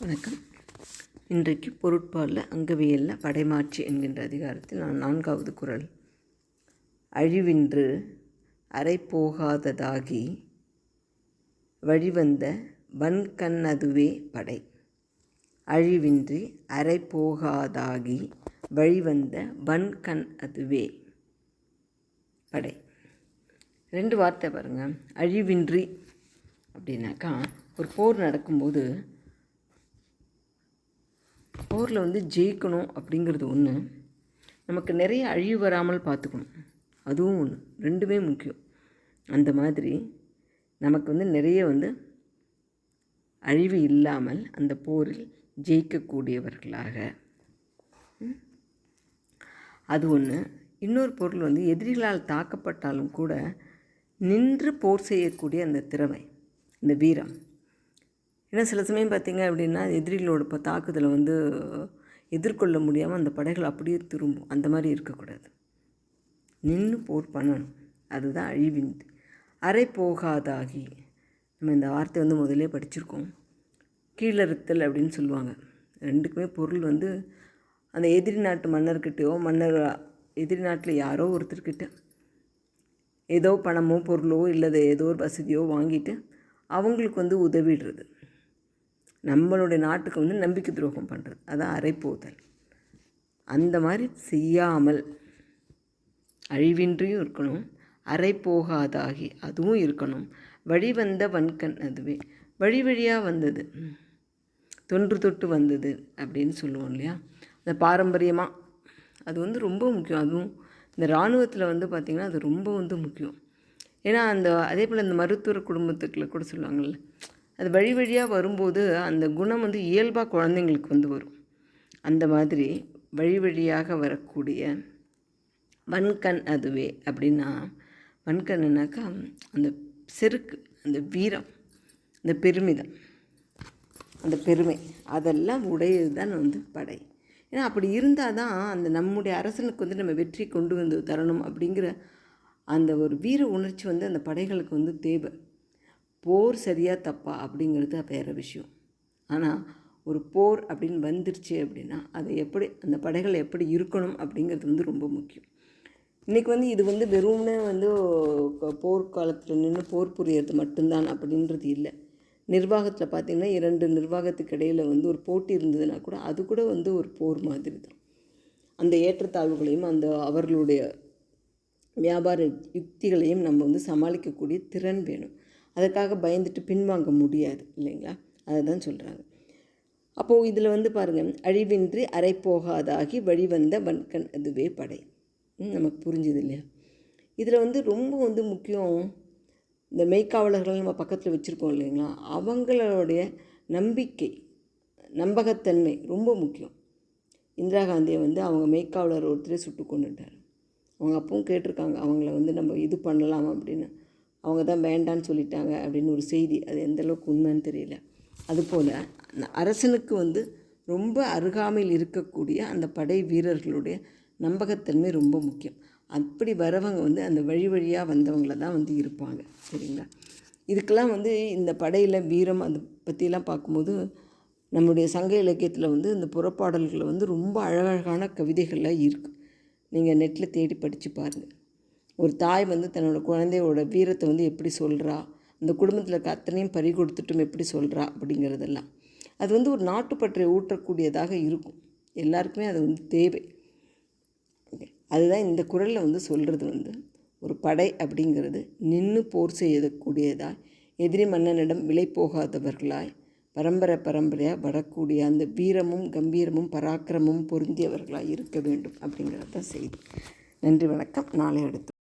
வணக்கம். இன்றைக்கு பொருட்பாலில் அங்கவியலில் படைமாட்சி என்கின்ற அதிகாரத்தில் நான் நான்காவது குரல். அழிவின்று அரை போகாததாகி வழிவந்த வன்கண்ணதுவே படை. அழிவின்றி அரை போகாதாகி வழிவந்த வன்கண் அதுவே படை. ரெண்டு வார்த்தை பாருங்கள் அழிவின்றி அப்படின்னாக்கா ஒரு போர் நடக்கும்போது போரில் வந்து ஜெயிக்கணும் அப்படிங்கிறது ஒன்று நமக்கு நிறைய அழிவு வராமல் பார்த்துக்கணும். அதுவும் ஒன்று ரெண்டுமே முக்கியம். அந்த மாதிரி நமக்கு வந்து நிறைய வந்து அழிவு இல்லாமல் அந்த போரில் ஜெயிக்கக்கூடியவர்களாக. அது ஒன்று இன்னொரு பொருள் வந்து எதிரிகளால் தாக்கப்பட்டாலும் கூட நின்று போர் செய்யக்கூடிய அந்த திறமை இந்த வீரம். ஏன்னா சில சமயம் பார்த்திங்க அப்படின்னா எதிரிகளோட இப்போ தாக்குதலை வந்து எதிர்கொள்ள முடியாமல் அந்த படைகள் அப்படியே திரும்பும். அந்த மாதிரி இருக்கக்கூடாது. நின்று போர் பண்ணணும். அதுதான் அழிவின் அரை போகாதாகி. நம்ம இந்த வார்த்தை வந்து முதலே படிச்சிருக்கோம். கீழறுத்தல் அப்படின்னு சொல்லுவாங்க. ரெண்டுக்குமே பொருள் வந்து அந்த எதிரி நாட்டு மன்னர்கிட்டயோ மன்னர் எதிரி நாட்டில் யாரோ ஒருத்தர்கிட்ட ஏதோ பணமோ பொருளோ இல்லை ஏதோ ஒரு வசதியோ வாங்கிட்டு அவங்களுக்கு வந்து உதவிடுறது. நம்மளுடைய நாட்டுக்கு வந்து நம்பிக்கை துரோகம் பண்ணுறது அதான் அரைப்போதல். அந்த மாதிரி செய்யாமல் அழிவின்றியும் இருக்கணும். அரை போகாதாகி அதுவும் இருக்கணும். வழி வந்த வன்கண் அதுவே. வழி வழியாக வந்தது. தொன்று தொட்டு வந்தது அப்படின்னு சொல்லுவோம் இல்லையா? அந்த பாரம்பரியமாக அது வந்து ரொம்ப முக்கியம். அதுவும் இந்த இராணுவத்தில் வந்து பார்த்திங்கன்னா அது ரொம்ப வந்து முக்கியம். ஏன்னா அந்த அதே போல் இந்த மருத்துவ குடும்பத்துக்குள்ள கூட சொல்லுவாங்கள்ல அது வழி வழியாக வரும்போது அந்த குணம் வந்து இயல்பாக குழந்தைங்களுக்கு வந்து வரும். அந்த மாதிரி வழி வழியாக வரக்கூடிய வன்கண் அதுவே அப்படின்னா வன்கண்ணுனாக்கா அந்த செருக்கு அந்த வீரம் அந்த பெருமிதம் அந்த பெருமை அதெல்லாம் உடையது தான் வந்து படை. ஏன்னா அப்படி இருந்தால் தான் அந்த நம்முடைய அரசனுக்கு வந்து நம்ம வெற்றி கொண்டு வந்து தரணும் அப்படிங்கிற அந்த ஒரு வீர உணர்ச்சி வந்து அந்த படைகளுக்கு வந்து தேவை. போர் சரியா தப்பா அப்படிங்கிறது வேறு விஷயம். ஆனால் ஒரு போர் அப்படின்னு வந்துருச்சு அப்படின்னா அதை எப்படி அந்த படைகள் எப்படி இருக்கணும் அப்படிங்கிறது வந்து ரொம்ப முக்கியம். இன்றைக்கி வந்து இது வந்து வெறும்னே வந்து போர்க்காலத்தில் நின்று போர் புரியறது மட்டும்தான் அப்படின்றது இல்லை. நிர்வாகத்தில் பார்த்திங்கன்னா இரண்டு நிர்வாகத்துக்கு இடையில் வந்து ஒரு போட்டி இருந்ததுன்னா கூட அது கூட வந்து ஒரு போர் மாதிரி தான். அந்த ஏற்றத்தாழ்வுகளையும் அந்த அவர்களுடைய வியாபார யுக்திகளையும் நம்ம வந்து சமாளிக்கக்கூடிய திறன் வேணும். அதற்காக பயந்துட்டு பின்வாங்க முடியாது இல்லைங்களா? அதை தான் சொல்கிறாங்க அப்போது இதில் வந்து பாருங்கள் அழிவின்றி அரை போகாதாகி வழிவந்த வன்கண் அதுவே படை. ம், நமக்கு புரிஞ்சுது இல்லையா? இதில் வந்து ரொம்ப வந்து முக்கியம் இந்த மெய்க்காவலர்கள் நம்ம பக்கத்தில் வச்சுருக்கோம் இல்லைங்களா? அவங்களுடைய நம்பிக்கை நம்பகத்தன்மை ரொம்ப முக்கியம். இந்திரா காந்தியை வந்து அவங்க மெய்க்காவலர் ஒருத்தரே சுட்டு கொண்டுட்டார் அவங்க அப்பவும் கேட்டிருக்காங்க அவங்கள வந்து நம்ம இது பண்ணலாம் அப்படின்னு. அவங்க தான் வேண்டான்னு சொல்லிட்டாங்க அப்படின்னு ஒரு செய்தி அது எந்த அளவுக்கு உண்மைன்னு தெரியல. அதுபோல் அந்த அரசனுக்கு வந்து ரொம்ப அருகாமையில் இருக்கக்கூடிய அந்த படை வீரர்களுடைய நம்பகத்தன்மை ரொம்ப முக்கியம். அப்படி வரவங்க வந்து அந்த வழி வழியாக வந்தவங்கள தான் வந்து இருப்பாங்க சரிங்களா? இதுக்கெல்லாம் வந்து இந்த படையில் வீரம் அது பற்றிலாம் பார்க்கும்போது நம்முடைய சங்க இலக்கியத்தில் வந்து இந்த புறப்பாடல்களை வந்து ரொம்ப அழகழகான கவிதைகள்லாம் இருக்குது நீங்கள் நெட்டில் தேடி படித்து பாருங்கள் ஒரு தாய் வந்து தன்னோட குழந்தையோட வீரத்தை வந்து எப்படி சொல்கிறா அந்த குடும்பத்தில் இருக்க அத்தனையும் பறி கொடுத்துட்டும் எப்படி சொல்கிறா அப்படிங்கிறதெல்லாம். அது வந்து ஒரு நாட்டுப்பற்றை ஊற்றக்கூடியதாக இருக்கும். எல்லாருக்குமே அது வந்து தேவை. அதுதான் இந்த குரலில் வந்து சொல்கிறது வந்து. ஒரு படை அப்படிங்கிறது நின்று போர் செய்யக்கூடியதாய் எதிரி மன்னனிடம் விலை போகாதவர்களாய் பரம்பரை பரம்பரையாக வரக்கூடிய அந்த வீரமும் கம்பீரமும் பராக்கிரமும் பொருந்தியவர்களாக இருக்க வேண்டும் அப்படிங்கிறது தான் செய்தி. நன்றி வணக்கம். நாளை அடுத்து